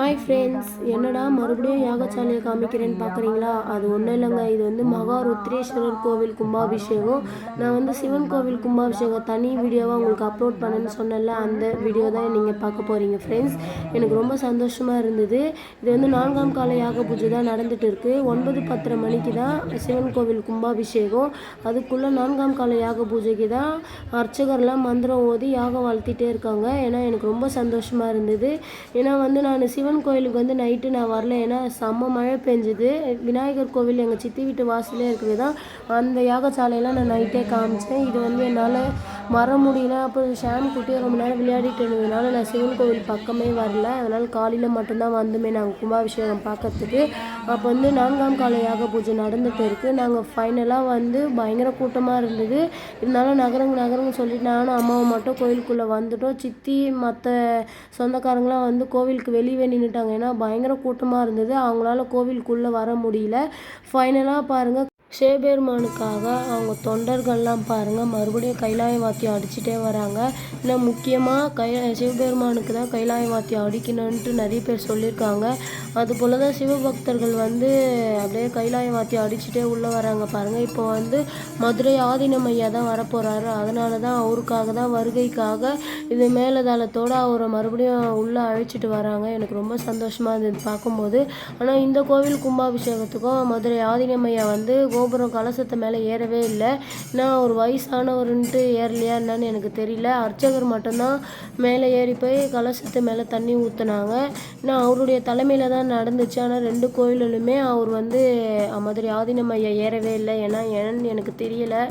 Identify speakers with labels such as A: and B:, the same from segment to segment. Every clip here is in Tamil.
A: ஹாய் ஃப்ரெண்ட்ஸ் என்னடா மறுபடியும் யாகசாலையை காமிக்கிறேன்னு பார்க்குறீங்களா அது ஒன்றும் இல்லைங்க. இது வந்து மகா ருத்ரேஸ்வரர் கோவில் கும்பாபிஷேகம். நான் வந்து சிவன் கோவில் கும்பாபிஷேகம் தனி வீடியோவாக உங்களுக்கு அப்லோட் பண்ணேன்னு சொன்னேன்ல அந்த வீடியோ தான் நீங்கள் பார்க்க போகிறீங்க ஃப்ரெண்ட்ஸ் எனக்கு ரொம்ப சந்தோஷமாக இருந்தது. இது வந்து நான்காம் கால யாக பூஜை தான் நடந்துட்டு இருக்கு. ஒன்பது பத்தரை மணிக்கு தான் சிவன் கோவில் கும்பாபிஷேகம். அதுக்குள்ளே நான்காம் கால யாக பூஜைக்கு தான் அர்ச்சகர்லாம் மந்திரம் ஓதி யாகம் வளர்த்திட்டே இருக்காங்க. ஏன்னா எனக்கு ரொம்ப சந்தோஷமாக இருந்தது. ஏன்னா வந்து நான் சிவன் கோயிலுக்கு வந்து நைட்டு நான் வரல. ஏன்னா செம்ம மழை பெஞ்சுது. விநாயகர் கோவில் எங்கள் சித்தி வீட்டு வாசலே இருக்குது தான் அந்த யாகசாலையெல்லாம் நான் நைட்டே காமிச்சேன். இது வந்து என்னால் வர முடியல. அப்புறம் ஷாம் குட்டி ரொம்ப நேரம் விளையாடிட்டு இருந்ததுனால நான் சிவன் கோவில் பக்கமே வரல. அதனால் காலையில் மட்டும்தான் வந்துமே நாங்கள் கும்பாபிஷேகம் பார்க்கறதுக்கு. அப்போ வந்து நான்காம் கால யாக பூஜை நடந்துகிட்டு இருக்குது நாங்கள் ஃபைனலாக வந்து பயங்கர கூட்டமாக இருந்தது. இருந்தாலும் நகரங்க நகரங்க சொல்லிட்டு நானும் அம்மாவும் மட்டும் கோயிலுக்குள்ளே வந்துட்டோம். சித்தி மற்ற சொந்தக்காரங்களாம் வந்து கோவிலுக்கு வெளியே நின்றுட்டாங்க ஏன்னா பயங்கர கூட்டமாக இருந்தது. அவங்களால கோவிலுக்குள்ளே வர முடியல. ஃபைனலாக பாருங்கள் சிவபெருமானுக்காக அவங்க தொண்டர்கள்லாம் பாருங்கள் மறுபடியும் கைலாய வாத்தியம் அடிச்சுட்டே வராங்க. இன்னும் முக்கியமாக கை சிவபெருமானுக்கு தான் கைலாய வாத்தியம் அடிக்கணுன்ட்டு நிறைய பேர் சொல்லியிருக்காங்க. அதுபோல் தான் சிவபக்தர்கள் வந்து அப்படியே கைலாய வாத்தியம் அடிச்சுட்டே உள்ளே வராங்க பாருங்கள் இப்போ வந்து மதுரை ஆதீனம் ஐயா தான் வரப்போகிறாரு அதனால தான் அவருக்காக தான் வருகைக்காக இது மேலதாளத்தோடு அவரை மறுபடியும் உள்ளே அழைச்சிட்டு வராங்க. எனக்கு ரொம்ப சந்தோஷமாக இருந்தது பார்க்கும்போது. ஆனால் இந்த கோவில் கும்பாபிஷேகத்துக்கும் மதுரை ஆதீனம் ஐயா வந்து கோபுரம் கலசத்து மேலே ஏறவே இல்லை. நான் ஒரு வயசானவருன்ட்டு ஏறலையா என்னன்னு எனக்கு தெரியல. அர்ச்சகர் மட்டும்தான் மேலே ஏறி போய் கலசத்து மேலே தண்ணி ஊற்றுனாங்க நான் அவருடைய தலைமையில் தான் நடந்துச்சு. ஆனால் ரெண்டு கோயிலுமே அவர் வந்து மதுரை ஆதீனம் ஐயா ஏறவே இல்லை. ஏன்னா ஏன்னு எனக்கு தெரியலை.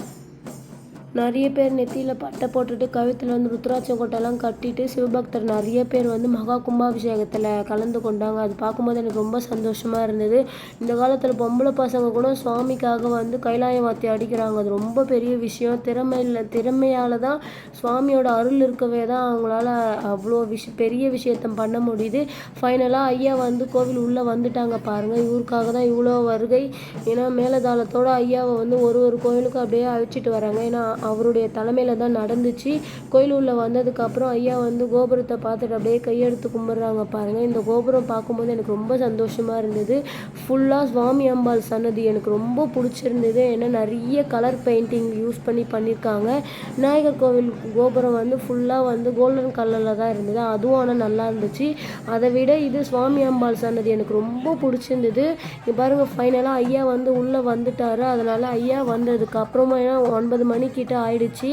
A: நிறைய பேர் நெத்தியில் பட்டை போட்டுட்டு கழுத்தில் வந்து ருத்ராட்ச கொட்டைலாம் கட்டிட்டு சிவபக்தர் நிறைய பேர் வந்து மகா கும்பாபிஷேகத்தில் கலந்து கொண்டாங்க. அது பார்க்கும்போது எனக்கு ரொம்ப சந்தோஷமாக இருந்தது. இந்த காலத்தில் பொம்பளை பசங்க கூட சுவாமிக்காக வந்து கைலாய வாத்தி அடிக்கிறாங்க. அது ரொம்ப பெரிய விஷயம். திறமையில் திறமையால் தான் சுவாமியோட அருள் இருக்கவே தான் அவங்களால அவ்வளோ விஷ பெரிய விஷயத்த பண்ண முடியுது. ஃபைனலாக ஐயா வந்து கோவில் உள்ளே வந்துட்டாங்க பாருங்கள் இவருக்காக தான் இவ்வளோ வருகை. ஏன்னா மேலதாளத்தோட ஐயாவை வந்து ஒரு ஒரு கோயிலுக்கும் அப்படியே அழைச்சிட்டு வராங்க. ஏன்னா அவருடைய தலைமையில் தான் நடந்துச்சு. கோயில் வந்ததுக்கப்புறம் ஐயா வந்து கோபுரத்தை பார்த்துட்டு அப்படியே கையெடுத்து கும்பிட்றாங்க பாருங்கள் இந்த கோபுரம் பார்க்கும்போது எனக்கு ரொம்ப சந்தோஷமாக இருந்தது. ஃபுல்லாக சுவாமி அம்பாள் சன்னதி எனக்கு ரொம்ப பிடிச்சிருந்தது. ஏன்னா நிறைய கலர் பெயிண்டிங் யூஸ் பண்ணி பண்ணியிருக்காங்க. விநாயகர் கோவில் கோபுரம் வந்து ஃபுல்லாக வந்து கோல்டன் கலரில் தான் இருந்தது. அதுவும் ஆனால் நல்லா இருந்துச்சு. அதை விட இது சுவாமி அம்பாள் சன்னதி எனக்கு ரொம்ப பிடிச்சிருந்தது. இங்கே பாருங்கள் ஃபைனலாக ஐயா வந்து உள்ளே வந்துட்டார். அதனால் ஐயா வந்ததுக்கு அப்புறமா ஏன்னா ஒன்பது மணிக்கிட்ட ஆயிடுச்சு.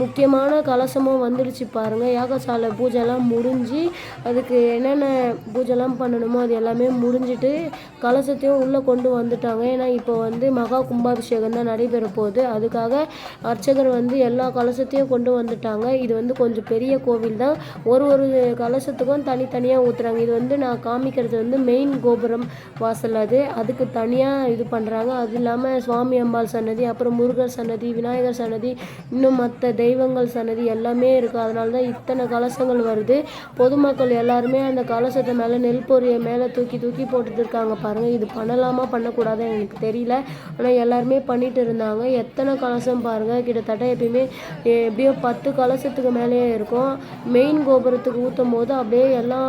A: முக்கியமான கலசமும் வந்துடுச்சு பாருங்கள் யாகசாலை பூஜைலாம் முடிஞ்சு அதுக்கு என்னென்ன பூஜைலாம் பண்ணணுமோ அது எல்லாமே முடிஞ்சிட்டு கலசத்தையும் உள்ளே கொண்டு வந்துட்டாங்க. ஏன்னா இப்போ வந்து மகா கும்பாபிஷேகம் தான் நடைபெற போகுது. அதுக்காக அர்ச்சகர் வந்து எல்லா கலசத்தையும் கொண்டு வந்துட்டாங்க. இது வந்து கொஞ்சம் பெரிய கோவில் தான். ஒரு ஒரு கலசத்துக்கும் தனித்தனியாக ஊற்றுறாங்க இது வந்து நான் காமிக்கிறது வந்து மெயின் கோபுரம் வாசல் அது. அதுக்கு தனியாக இது பண்ணுறாங்க அது இல்லாமல் சுவாமி அம்பாள் சன்னதி அப்புறம் முருகர் சன்னதி விநாயகர் சன்னதி இன்னும் மற்ற தெய்வங்கள் சன்னதி எல்லாமே இருக்குது அதனால தான் இத்தனை கலசங்கள் வருது. பொதுமக்கள் எல்லாருமே அந்த கலசத்தை மேலே நெல் பொரியை மேலே தூக்கி தூக்கி போட்டுட்டு இருக்காங்க. பாருங்கள் இது பண்ணலாமா பண்ணக்கூடாது எனக்கு தெரியல. ஆனால் எல்லாருமே பண்ணிட்டு இருந்தாங்க. எத்தனை கலசம் பாருங்கள் கிட்டத்தட்ட எப்பயுமே எப்படியோ பத்து கலசத்துக்கு மேலேயே இருக்கும். மெயின் கோபுரத்துக்கு ஊற்றும் போது அப்படியே எல்லா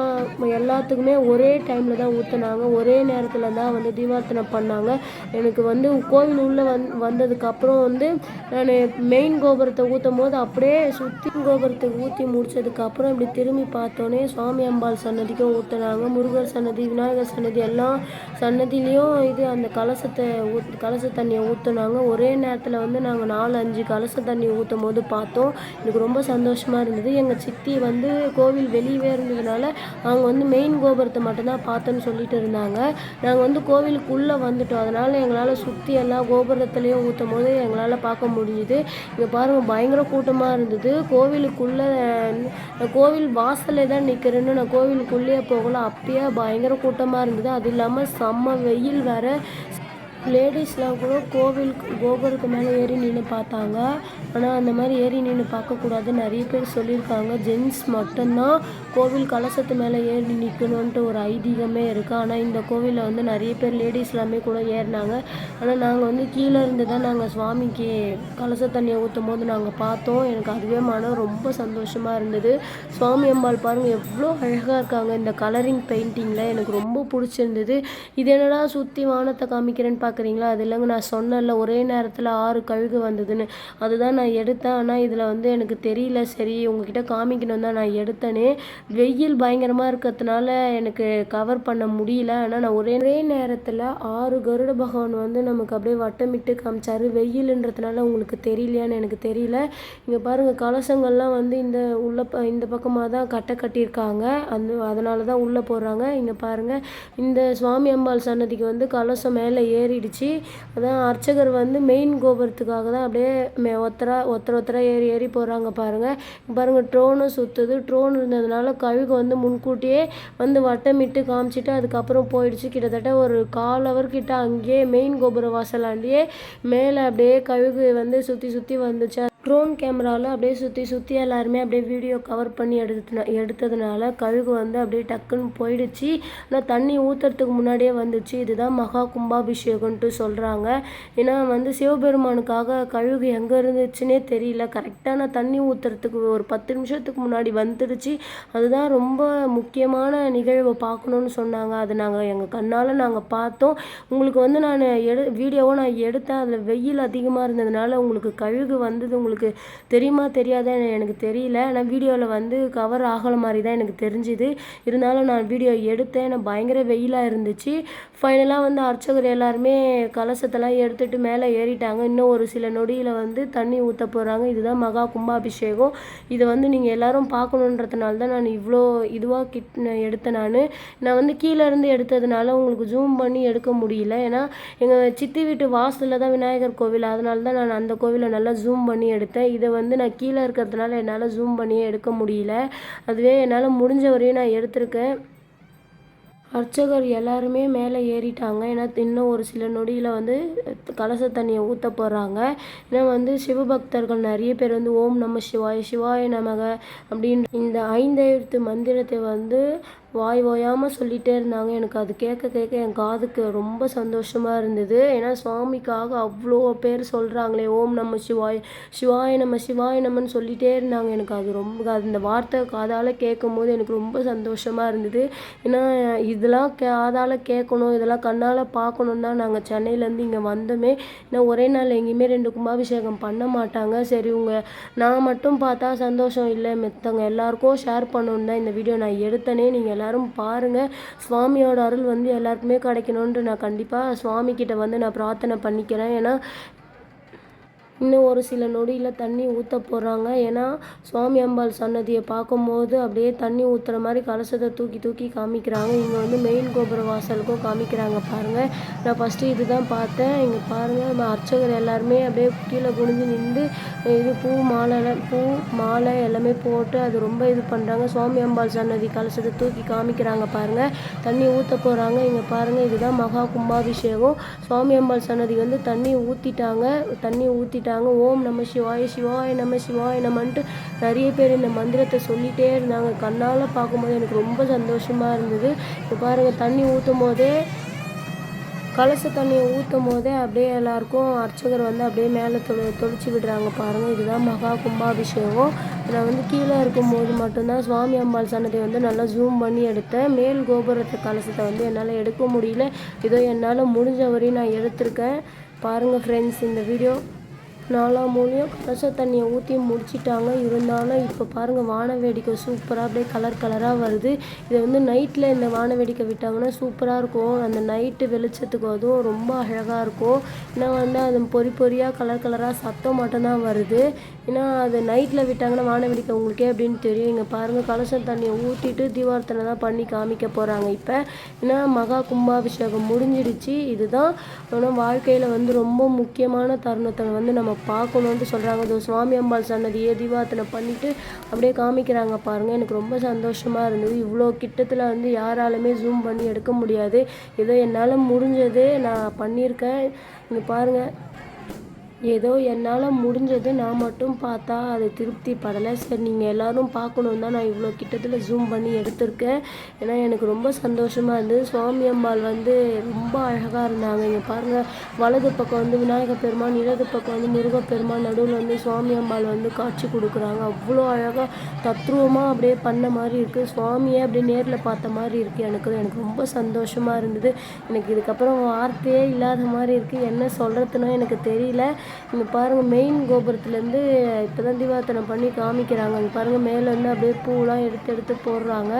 A: எல்லாத்துக்குமே ஒரே டைமில் தான் ஊற்றுனாங்க ஒரே நேரத்தில் தான் வந்து தீபார்த்தனை பண்ணாங்க. எனக்கு வந்து கோவில் உள்ளே வந் வந்ததுக்கப்புறம் வந்து நான் மெயின் கோபுரத்தை ஊற்றும் போது அப்படியே சுற்றி கோபுரத்தை ஊற்றி முடிச்சதுக்கப்புறம் இப்படி திரும்பி பார்த்தோன்னே சுவாமி அம்பாள் சன்னதிக்கும் ஊற்றுனாங்க முருகர் சன்னதி விநாயகர் சன்னதி எல்லாம் சன்னதிலையும் இது அந்த கலசத்தை ஊத் கலச தண்ணியை ஊற்றுனாங்க ஒரே நேரத்தில் வந்து நாங்கள் நாலு அஞ்சு கலச தண்ணி ஊற்றும் போது பார்த்தோம். எனக்கு ரொம்ப சந்தோஷமாக இருந்தது. எங்கள் சித்தி வந்து கோவில் வெளியவே இருந்ததுனால அவங்க வந்து மெயின் கோபுரத்தை மட்டும்தான் பார்த்தோன்னு சொல்லிட்டு இருந்தாங்க. நாங்கள் வந்து கோவிலுக்குள்ளே வந்துட்டோம். அதனால் எங்களால் சுற்றி எல்லா கோபுரத்துலேயும் ஊற்றும் போது எங்களால் பார்க்க முடிஞ்சுது. இங்கே பாருங்கள் பயங்கர கூட்டமாக இருந்தது. கோவிலுக்குள்ளே நான் கோவில் வாசலில் தான் நிற்கிறேன்னு நான் கோவிலுக்குள்ளேயே போகல. அப்பயே பயங்கர கூட்டமாக இருந்தது. அது இல்லாமல் செம்ம வெயில் வேற. லேடிஸ்லாம் கூட கோவில் கோபுரத்துக்கு மேலே ஏறி நின்று பார்த்தாங்க. ஆனால் அந்த மாதிரி ஏறி நின்று பார்க்கக்கூடாது. நிறைய பேர் சொல்லியிருக்காங்க. ஜென்ஸ் மட்டும்தான் கோவில் கலசத்து மேலே ஏறி நிற்கணுன்ட்டு ஒரு ஐதீகமே இருக்குது ஆனால் இந்த கோவிலில் வந்து நிறைய பேர் லேடிஸ் எல்லாமே கூட ஏறினாங்க. ஆனால் நாங்கள் வந்து கீழே இருந்து தான் நாங்கள் சுவாமிக்கு கலச தண்ணியை ஊற்றும் போது நாங்கள் பார்த்தோம். எனக்கு அதுவே மனம் ரொம்ப சந்தோஷமாக இருந்தது. சுவாமி அம்பாள் பாருங்கள் எவ்வளோ அழகாக இருக்காங்க. இந்த கலரிங் பெயிண்டிங்கில் எனக்கு ரொம்ப பிடிச்சிருந்தது. இது என்னடா சுற்றி வானத்தை காமிக்கிறேன்னு பார்க்க பார்க்குறீங்களா? அது இல்லைங்க நான் சொன்னேன்ல ஒரே நேரத்தில் ஆறு கழுகு வந்ததுன்னு. அதுதான் நான் எடுத்தேன். ஆனால் இதில் வந்து எனக்கு தெரியல. சரி உங்ககிட்ட காமிக்கணும் தான் நான் எடுத்தேனே. வெயில் பயங்கரமாக இருக்கிறதுனால எனக்கு கவர் பண்ண முடியல. ஆனால் நான் ஒரே ஒரே நேரத்தில் ஆறு கருட பகவான் வந்து நமக்கு அப்படியே வட்டமிட்டு காமிச்சார். வெயிலுன்றதுனால உங்களுக்கு தெரியலையான்னு எனக்கு தெரியல. இங்கே பாருங்கள் கலசங்கள்லாம் வந்து இந்த உள்ள ப இந்த பக்கமாக தான் கட்டை கட்டியிருக்காங்க. அந்த அதனால தான் உள்ளே போடுறாங்க. இங்கே பாருங்கள் இந்த சுவாமி அம்பாள் சன்னதிக்கு வந்து கலசம் மேலே ஏறி ஏறிடுச்சு அதான் அர்ச்சகர் வந்து மெயின் கோபுரத்துக்காக தான் அப்படியே மே ஒத்தரா ஒத்தர ஒத்தரா ஏறி ஏறி போகிறாங்க பாருங்கள் பாருங்கள் ட்ரோனும் சுற்றுது ட்ரோன் இருந்ததுனால கழுகு வந்து முன்கூட்டியே வந்து வட்டமிட்டு காமிச்சிட்டு அதுக்கப்புறம் போயிடுச்சு. கிட்டத்தட்ட ஒரு கால் ஹவர் கிட்ட அங்கேயே மெயின் கோபுர வாசலாண்டியே மேலே அப்படியே கழுகு வந்து சுற்றி சுற்றி வந்துச்சு. ட்ரோன் கேமராவில் அப்படியே சுற்றி சுற்றி எல்லாருமே அப்படியே வீடியோ கவர் பண்ணி எடுத்துனா எடுத்ததுனால கழுகு வந்து அப்படியே டக்குன்னு போயிடுச்சு. ஆனால் தண்ணி ஊற்றுறதுக்கு முன்னாடியே வந்துச்சு. இதுதான் மகா கும்பாபிஷேகம்ன்ட்டு சொல்கிறாங்க ஏன்னா வந்து சிவபெருமானுக்காக கழுகு எங்கே இருந்துச்சுன்னே தெரியல. கரெக்டான தண்ணி ஊற்றுறதுக்கு ஒரு பத்து நிமிஷத்துக்கு முன்னாடி வந்துடுச்சு. அதுதான் ரொம்ப முக்கியமான நிகழ்வை பார்க்கணுன்னு சொன்னாங்க. அது நாங்கள் எங்கள் கண்ணால் நாங்கள் பார்த்தோம். உங்களுக்கு வந்து நான் எடு வீடியோவை நான் எடுத்தேன். அதில் வெயில் அதிகமாக இருந்ததுனால உங்களுக்கு கழுகு வந்தது உங்களுக்கு தெரியுமா தெரியாதா எனக்கு தெரியல. ஆனால் வீடியோவில் வந்து கவர் ஆகல மாதிரி தான் எனக்கு தெரிஞ்சுது. இருந்தாலும் நான் வீடியோ எடுத்தேன். நான் பயங்கர வெயிலாக இருந்துச்சு. ஃபைனலாக வந்து அர்ச்சகர் எல்லாருமே கலசத்தெல்லாம் எடுத்துகிட்டு மேலே ஏறிட்டாங்க. இன்னும் ஒரு சில நொடியில் வந்து தண்ணி ஊற்ற போகிறாங்க இதுதான் மகா கும்பாபிஷேகம். இதை வந்து நீங்கள் எல்லாரும் பார்க்கணுன்றதுனால தான் நான் இவ்வளோ இதுவாக கிட் எடுத்தேன் நான். நான் வந்து கீழேருந்து எடுத்ததுனால உங்களுக்கு ஜூம் பண்ணி எடுக்க முடியல. ஏன்னா எங்கள் சித்தி வீட்டு வாசலில் தான் விநாயகர் கோவில். அதனால தான் நான் அந்த கோவிலை நல்லா ஜூம் பண்ணி எடுத்தேன். இதை வந்து நான் கீழே இருக்கிறதுனால என்னால் ஜூம் பண்ணியே எடுக்க முடியல. அதுவே என்னால் முடிஞ்ச வரையும் நான் எடுத்திருக்கேன். அர்ச்சகர் எல்லாருமே மேலே ஏறிட்டாங்க. ஏன்னா இன்னும் ஒரு சில நொடியில் வந்து கலச தண்ணியை ஊற்ற போகிறாங்க ஏன்னா வந்து சிவபக்தர்கள் நிறைய பேர் வந்து ஓம் நம சிவாய சிவாய நமக அப்படின்ற இந்த ஐந்தெழுத்து மந்திரத்தை வந்து வாய் ஓயாமல் சொல்லிகிட்டே இருந்தாங்க. எனக்கு அது கேட்க கேட்க என் காதுக்கு ரொம்ப சந்தோஷமாக இருந்தது. ஏன்னா சுவாமிக்காக அவ்வளோ பேர் சொல்கிறாங்களே ஓம் நம்ம சிவாய் சிவாய நம்ம சிவாய நம்மன்னு சொல்லிகிட்டே இருந்தாங்க. எனக்கு அது ரொம்ப அந்த வார்த்தை காதால் கேட்கும் போது எனக்கு ரொம்ப சந்தோஷமாக இருந்தது. ஏன்னா இதெல்லாம் காதால் கேட்கணும் இதெல்லாம் கண்ணால் பார்க்கணும் தான் நாங்கள் சென்னையிலேருந்து இங்கே வந்தோமே. ஏன்னா ஒரே நாள் எங்கேயுமே ரெண்டு கும்பாபிஷேகம் பண்ண மாட்டாங்க. சரி உங்கள் நான் மட்டும் பார்த்தா சந்தோஷம் இல்லை. மித்தவங்க எல்லாருக்கும் ஷேர் பண்ணணுன்னு தான் இந்த வீடியோ நான் எடுத்தனே. நீங்கள் எல்லாம் எல்லாரும் பாருங்கள் சுவாமியோட அருள் வந்து எல்லாருக்குமே கிடைக்கணுன்ட்டு நான் கண்டிப்பாக சுவாமிக்கிட்ட வந்து நான் பிரார்த்தனை பண்ணிக்கிறேன். ஏன்னா இன்னும் ஒரு சில நொடியில் தண்ணி ஊற்ற போகிறாங்க ஏன்னா சுவாமி அம்பாள் சன்னதியை பார்க்கும்போது அப்படியே தண்ணி ஊற்றுற மாதிரி கலசத்தை தூக்கி தூக்கி காமிக்கிறாங்க. இங்கே வந்து மெயின் கோபுர வாசலுக்கும் காமிக்கிறாங்க பாருங்கள் நான் ஃபஸ்ட்டு இது தான் பார்த்தேன். இங்கே பாருங்கள் நம்ம அர்ச்சகர் எல்லாருமே அப்படியே கீழே குனிஞ்சு நின்று இது பூ மாலை பூ மாலை எல்லாமே போட்டு அது ரொம்ப இது பண்ணுறாங்க சுவாமி அம்பாள் சன்னதி கலசத்தை தூக்கி காமிக்கிறாங்க பாருங்கள் தண்ணி ஊற்ற போகிறாங்க இங்கே பாருங்கள் இதுதான் மகா கும்பாபிஷேகம். சுவாமி அம்பாள் சன்னதி வந்து தண்ணி ஊற்றிட்டாங்க தண்ணி ஊற்றிட்டு சொல்லிட்டாங்க. ஓம் நம்ம சிவாய சிவாய நம்ம சிவாய நம்மன்ட்டு நிறைய பேர் இந்த மந்திரத்தை சொல்லிகிட்டே இருந்தாங்க. கண்ணால் பார்க்கும்போது எனக்கு ரொம்ப சந்தோஷமாக இருந்தது. இப்போ பாருங்கள் தண்ணி ஊற்றும் போதே கலச தண்ணியை ஊற்றும் போதே அப்படியே எல்லாருக்கும் அர்ச்சகர் வந்து அப்படியே மேலே தொ தொளிச்சு விடுறாங்க பாருங்கள் இதுதான் மகா கும்பாபிஷேகம். நான் வந்து கீழே இருக்கும்போது மட்டும்தான் சுவாமி அம்பாள் சன்னதி வந்து நல்லா ஜூம் பண்ணி எடுத்தேன். மேல் கோபுரத்தை கலசத்தை வந்து என்னால் எடுக்க முடியல. இதோ என்னால் முடிஞ்ச வரையும் நான் எடுத்திருக்கேன். பாருங்கள் ஃப்ரெண்ட்ஸ் இந்த வீடியோ நாலா மூலையும் கலச தண்ணியை ஊற்றி முடிச்சிட்டாங்க. இருந்தாலும் இப்போ பாருங்கள் வான வேடிக்கை சூப்பராக அப்படியே கலர் கலராக வருது. இதை வந்து நைட்டில் இந்த வான வேடிக்கை விட்டாங்கன்னா சூப்பராக இருக்கும். அந்த நைட்டு வெளிச்சத்துக்கு அதுவும் ரொம்ப அழகாக இருக்கும். ஏன்னா வந்து அது பொறி பொறியாக கலர் கலராக சத்தம் மட்டும்தான் வருது. ஏன்னா அது நைட்டில் விட்டாங்கன்னா வான வேடிக்கை உங்களுக்கே அப்படின்னு தெரியும். இங்கே பாருங்கள் கலசம் தண்ணியை ஊற்றிட்டு தீபார்த்தனை தான் பண்ணி காமிக்க போகிறாங்க இப்போ. ஏன்னா மகா கும்பாபிஷேகம் முடிஞ்சிடுச்சு. இதுதான் ஆனால் வாழ்க்கையில் வந்து ரொம்ப முக்கியமான தருணத்தை வந்து நம்ம பார்க்கணுன்ட்டு சொல்கிறாங்க இதோ சுவாமி அம்பாள் சன்னதியே தீபாத்தனை பண்ணிவிட்டு அப்படியே காமிக்கிறாங்க பாருங்கள் எனக்கு ரொம்ப சந்தோஷமாக இருந்தது. இவ்வளோ கிட்டத்தில் வந்து யாராலுமே ஜூம் பண்ணி எடுக்க முடியாது. ஏதோ என்னால் முடிஞ்சது நான் பண்ணியிருக்கேன். இங்கே பாருங்கள் ஏதோ என்னால் முடிஞ்சது நான் மட்டும் பார்த்தா அது திருப்தி படலை சரி நீங்கள் எல்லோரும் பார்க்கணும் தான் நான் இவ்வளோ கிட்டத்தில் ஜூம் பண்ணி எடுத்திருக்கேன். ஏன்னா எனக்கு ரொம்ப சந்தோஷமாக இருந்தது. சுவாமி அம்பாள் வந்து ரொம்ப அழகாக இருந்தாங்க. இங்கே பாருங்கள் வலது பக்கம் வந்து விநாயகர் பெருமான் இடது பக்கம் வந்து முருகப்பெருமான் நடுவில் வந்து சுவாமி அம்பாள் வந்து காட்சி கொடுக்குறாங்க. அவ்வளோ அழகாக தத்ரூபமாக அப்படியே பண்ண மாதிரி இருக்குது சுவாமியே அப்படியே நேரில் பார்த்த மாதிரி இருக்குது எனக்கு எனக்கு ரொம்ப சந்தோஷமாக இருந்தது. எனக்கு இதுக்கப்புறம் வார்த்தையே இல்லாத மாதிரி இருக்குது என்ன சொல்கிறதுனோ எனக்கு தெரியல. இங்கே பாருங்கள் மெயின் கோபுரத்துலேருந்து இப்போ தான் தீபார்த்தனை பண்ணி காமிக்கிறாங்க. அங்கே பாருங்கள் மேலேருந்து அப்படியே பூலாம் எடுத்து எடுத்து போடுறாங்க.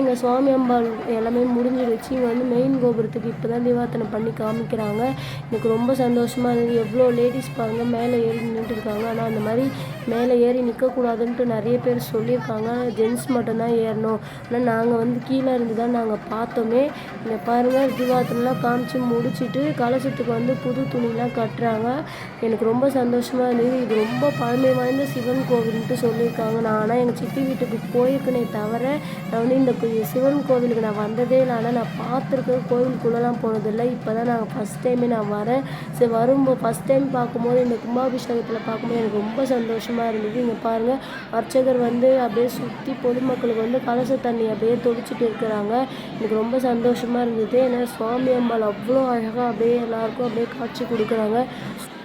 A: இங்கே சுவாமி அம்பாள் எல்லாமே முடிஞ்சிடுச்சு. இங்கே வந்து மெயின் கோபுரத்துக்கு இப்போ தான் தீபார்த்தனை பண்ணி காமிக்கிறாங்க. எனக்கு ரொம்ப சந்தோஷமாக இருந்தது. எவ்வளோ லேடிஸ் பாருங்கள் மேலே ஏறி நின்றுட்டு இருக்காங்க ஆனால் அந்த மாதிரி மேலே ஏறி நிற்கக்கூடாதுன்ட்டு நிறைய பேர் சொல்லியிருக்காங்க. ஜென்ஸ் மட்டும்தான் ஏறணும். ஆனால் நாங்கள் வந்து கீழே இருந்து தான் நாங்கள் பார்த்தோமே. இங்கே பாருங்கள் தீபார்த்தனைலாம் காமிச்சு முடிச்சுட்டு கலசத்துக்கு வந்து புது துணிலாம் கட்டுறாங்க. எனக்கு ரொம்ப சந்தோஷமாக இருந்தது. இது ரொம்ப பழமை வாய்ந்த சிவன் கோவில்ன்ட்டு சொல்லியிருக்காங்க. நான் ஆனால் எங்கள் சித்தி வீட்டுக்கு போயிருக்கனே தவிர நான் வந்து இந்த சிவன் கோவிலுக்கு நான் வந்ததே இல்லை. ஆனால் நான் பார்த்துருக்கேன் கோவிலுக்குள்ளெலாம் போனதில்லை. இப்போ தான் நாங்கள் ஃபஸ்ட் டைமே நான் வரேன். சரி வரும்போது ஃபஸ்ட் டைம் பார்க்கும்போது இந்த கும்பாபிஷேகத்தில் பார்க்கும்போது எனக்கு ரொம்ப சந்தோஷமாக இருந்தது. இங்கே பாருங்கள் அர்ச்சகர் வந்து அப்படியே சுற்றி பொதுமக்களுக்கு வந்து கலச தண்ணி அப்படியே தொடிச்சிட்டு இருக்கிறாங்க. எனக்கு ரொம்ப சந்தோஷமாக இருந்தது. ஏன்னா சுவாமி அம்பாள் அவ்வளோ அழகாக அப்படியே எல்லாருக்கும் அப்படியே காட்சி கொடுக்குறாங்க.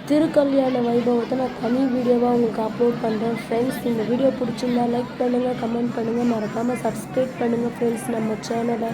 A: திருக்கல்யாண வைபவத்தை நான் தனி வீடியோவாக உங்களுக்கு அப்லோட் பண்ணுறேன் ஃப்ரெண்ட்ஸ் இந்த வீடியோ பிடிச்சிருந்தா லைக் பண்ணுங்கள் கமெண்ட் பண்ணுங்கள் மறக்காமல் சப்ஸ்கிரைப் பண்ணுங்கள் ஃப்ரெண்ட்ஸ் நம்ம சேனலை